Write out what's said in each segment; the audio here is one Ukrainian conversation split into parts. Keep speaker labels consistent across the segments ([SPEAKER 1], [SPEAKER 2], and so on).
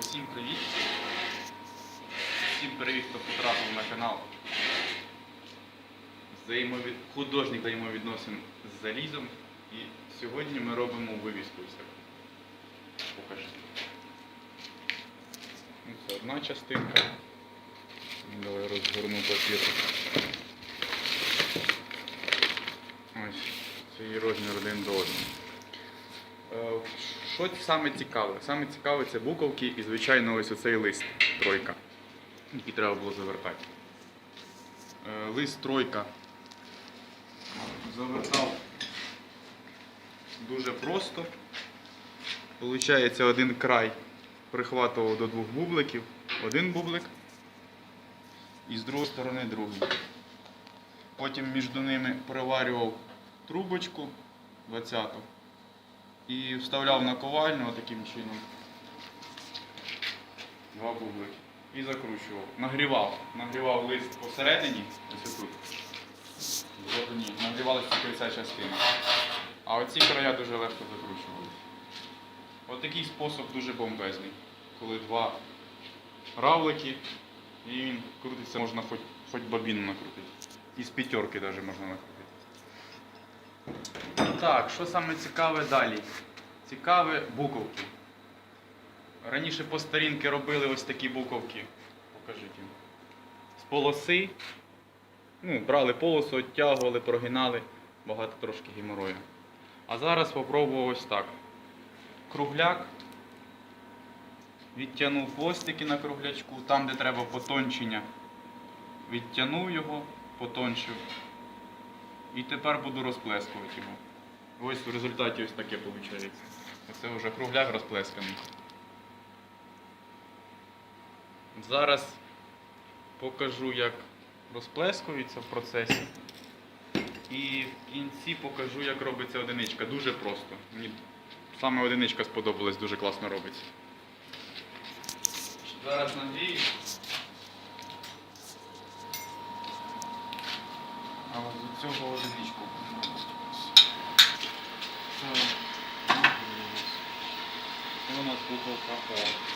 [SPEAKER 1] Усім привіт! Всім привіт, хто потрапив на канал взаємовід... художніх взаємовідносин з залізом. І сьогодні ми робимо вивіску ось таку. Покажи. Це одна частинка. Давай розгорну папір. Ось, це її розмір один до одного. Що саме цікаве? Саме цікаве це буковки і, звичайно, ось оцей лист тройка, який треба було завертати. Е, Лист тройка завертав дуже просто. Получається, один край прихватував до двох бубликів, один бублик, і з другої сторони другий. Потім між ними приварював трубочку 20-ту і вставляв на ковальню таким чином. Два бублики. І закручував. Нагрівав. Нагрівав лист посередині, ось тут. Нагрівалася тільки частина. А оці края дуже легко закручувалися. Ось такий спосіб дуже бомбезний. Коли два равлики, і він крутиться, можна хоч, хоч бобіну накрутити. І з п'ятерки навіть можна накрутити. Так, що саме цікаве далі? Цікаве буковки. Раніше по старінки робили ось такі буковки. Покажіть їм. З полоси. Ну, брали полосу, оттягували, прогинали, багато трошки геморою. А зараз спробував ось так. Кругляк. Відтягнув хвостики на круглячку, там, де треба потончення. Відтягнув його, потончив. І тепер буду розплескувати його. Ось в результаті ось таке виходить. Оце вже кругляк розплесканий. Зараз покажу, як розплескується в процесі. І в кінці покажу, як робиться одиничка. Дуже просто. Мені саме одиничка сподобалась, дуже класно робиться. Зараз нагрію. А от до цього одиничку. Нагрілось. Це у нас буковка О.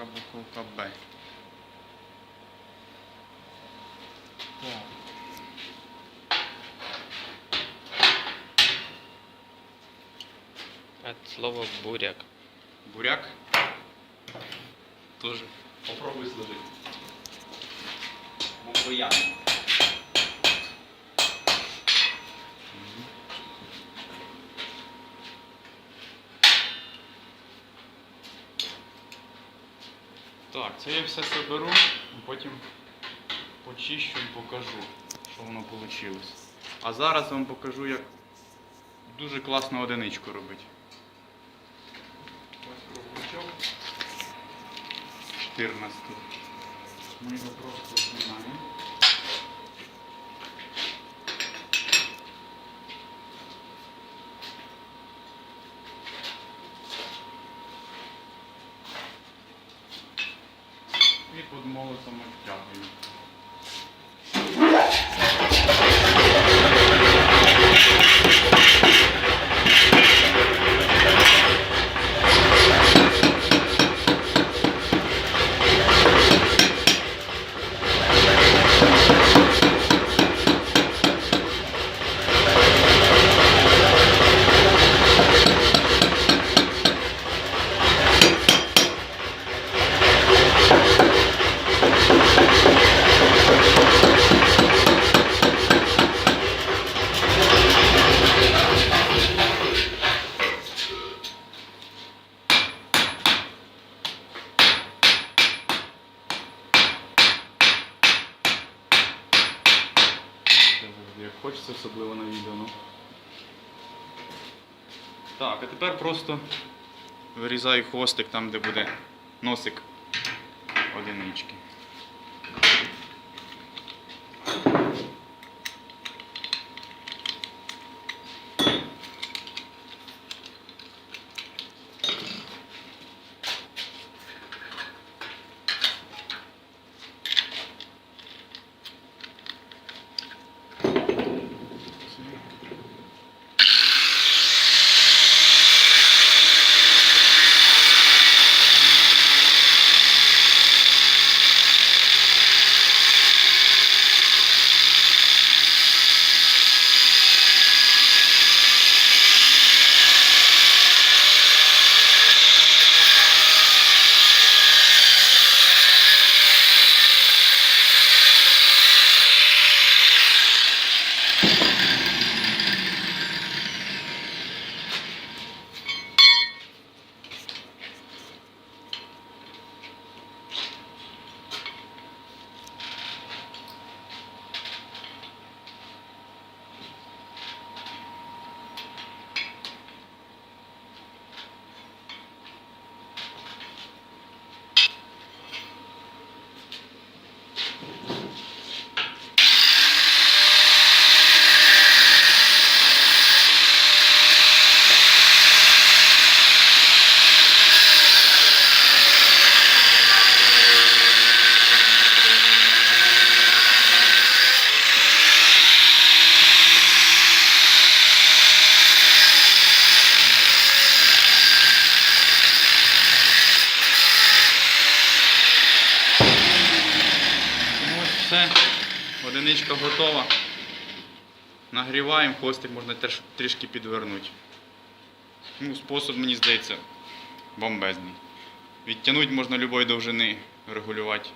[SPEAKER 1] Така буковка Б. Так.
[SPEAKER 2] От слова буряк.
[SPEAKER 1] Буряк. Тоже. Попробуй сложить. Буквоян. Так, це я все соберу, потім почищу і покажу, що воно вийшло. А зараз вам покажу, як дуже класно одиничку робити. Ось круглячок. 14. Ми його просто знімаємо. Як хочеться, особливо на відео. Ну. Так, а тепер просто вирізаю хвостик там, де буде носик одинички. Одиничка готова. Нагріваємо, хвостик можна теж трішки підвернути. Ну, спосіб, мені здається, бомбезний. Відтягнути можна любої довжини регулювати.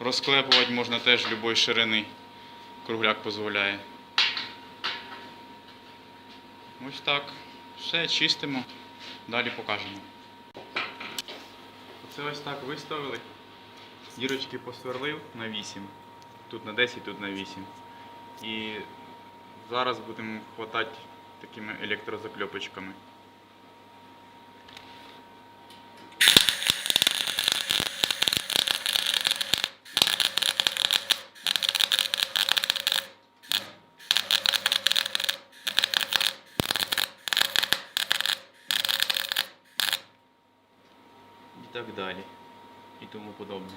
[SPEAKER 1] Розклепувати можна теж любої ширини. Кругляк дозволяє. Ось так. Все, чистимо. Далі покажемо. Оце ось так виставили. Дірочки посверлив на 8. Тут на 10, тут на 8. І зараз будемо хватати такими електрозакльопочками. І так далі. І тому подобне.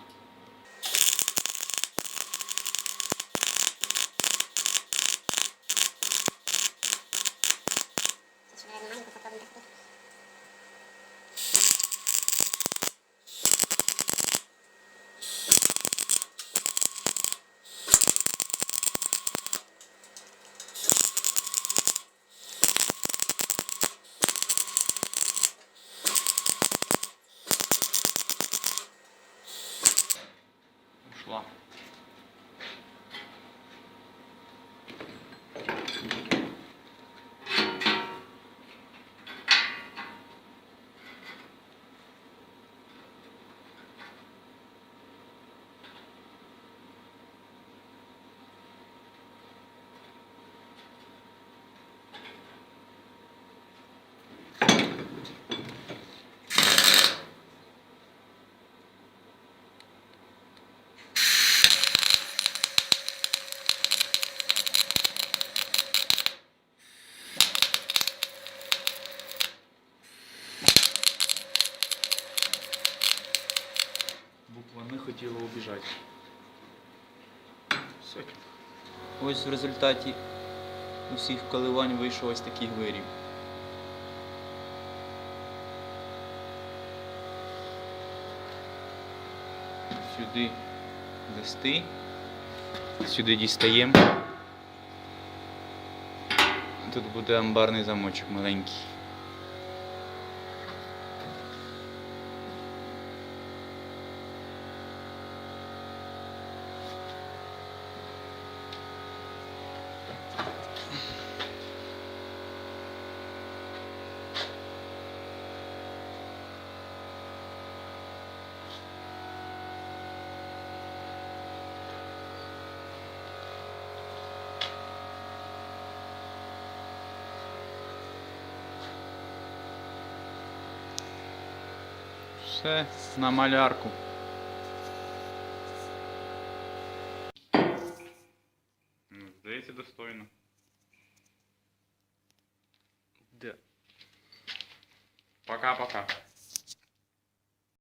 [SPEAKER 3] Хотіли. Все.
[SPEAKER 1] Ось в результаті усіх коливань вийшов ось такий виріб. Сюди листи, сюди дістаємо. Тут буде амбарний замочок маленький.
[SPEAKER 3] Все на малярку.